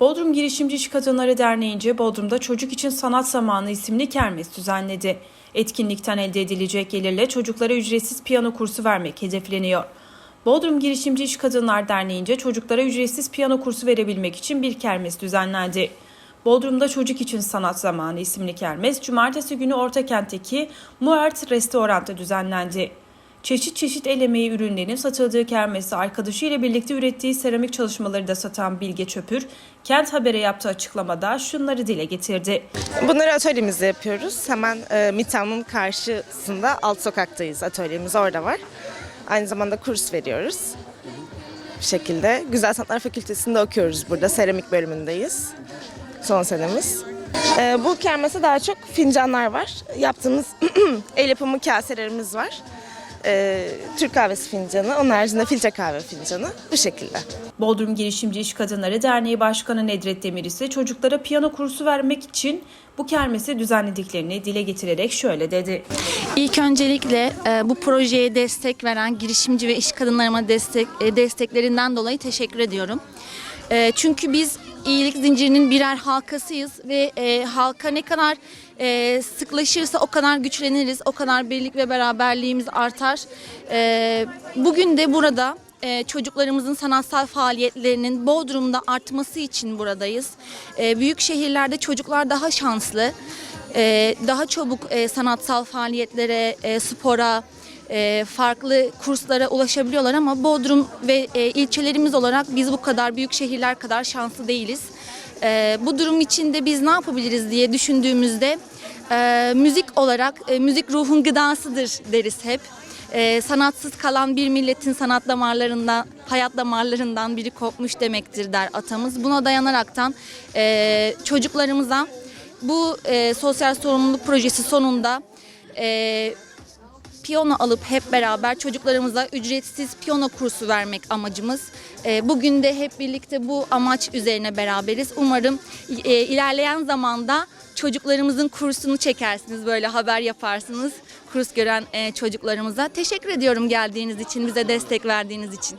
Bodrum Girişimci İş Kadınları Derneği'nce Bodrum'da Çocuk İçin Sanat Zamanı isimli kermes düzenledi. Etkinlikten elde edilecek gelirle çocuklara ücretsiz piyano kursu vermek hedefleniyor. Bodrum Girişimci İş Kadınlar Derneği'nce çocuklara ücretsiz piyano kursu verebilmek için bir kermes düzenlendi. Bodrum'da Çocuk İçin Sanat Zamanı isimli kermes, cumartesi günü Ortakent'teki Muert Restorant'ta düzenlendi. Çeşit çeşit el emeği ürünlerinin satıldığı kermeste arkadaşıyla birlikte ürettiği seramik çalışmaları da satan Bilge Çöpür, Kent Haber'e yaptığı açıklamada şunları dile getirdi. Bunları atölyemizde yapıyoruz. Hemen e, MİTAM'ın karşısında alt sokaktayız. Atölyemiz orada var. Aynı zamanda kurs veriyoruz. Bir şekilde. Güzel Sanatlar Fakültesi'nde okuyoruz burada. Seramik bölümündeyiz. Son senemiz. E, bu kermese daha çok fincanlar var. Yaptığımız el yapımı kaselerimiz var. E, Türk kahvesi fincanı, onun haricinde filtre kahve fincanı. Bu şekilde. Bodrum Girişimci İş Kadınları Derneği Başkanı Nedret Demir ise çocuklara piyano kursu vermek için bu kermesi düzenlediklerini dile getirerek şöyle dedi. İlk öncelikle e, bu projeye destek veren girişimci ve iş kadınlarıma destek e, desteklerinden dolayı teşekkür ediyorum. E, çünkü biz iyilik zincirinin birer halkasıyız ve e, halka ne kadar e, sıklaşırsa o kadar güçleniriz, o kadar birlik ve beraberliğimiz artar. E, bugün de burada e, çocuklarımızın sanatsal faaliyetlerinin Bodrum'da artması için buradayız. E, büyük şehirlerde çocuklar daha şanslı, e, daha çabuk e, sanatsal faaliyetlere, e, spora, e, farklı kurslara ulaşabiliyorlar ama Bodrum ve e, ilçelerimiz olarak biz bu kadar büyük şehirler kadar şanslı değiliz. E, bu durum için de biz ne yapabiliriz diye düşündüğümüzde e, müzik olarak e, müzik ruhun gıdasıdır deriz hep. E, sanatsız kalan bir milletin sanat damarlarından, hayat damarlarından biri kopmuş demektir der atamız. Buna dayanaraktan e, çocuklarımıza bu e, sosyal sorumluluk projesi sonunda e, piyano alıp hep beraber çocuklarımıza ücretsiz piyano kursu vermek amacımız. E, bugün de hep birlikte bu amaç üzerine beraberiz. Umarım e, ilerleyen zamanda çocuklarımızın kursunu çekersiniz, böyle haber yaparsınız kurs gören e, çocuklarımıza. Teşekkür ediyorum geldiğiniz için, bize destek verdiğiniz için.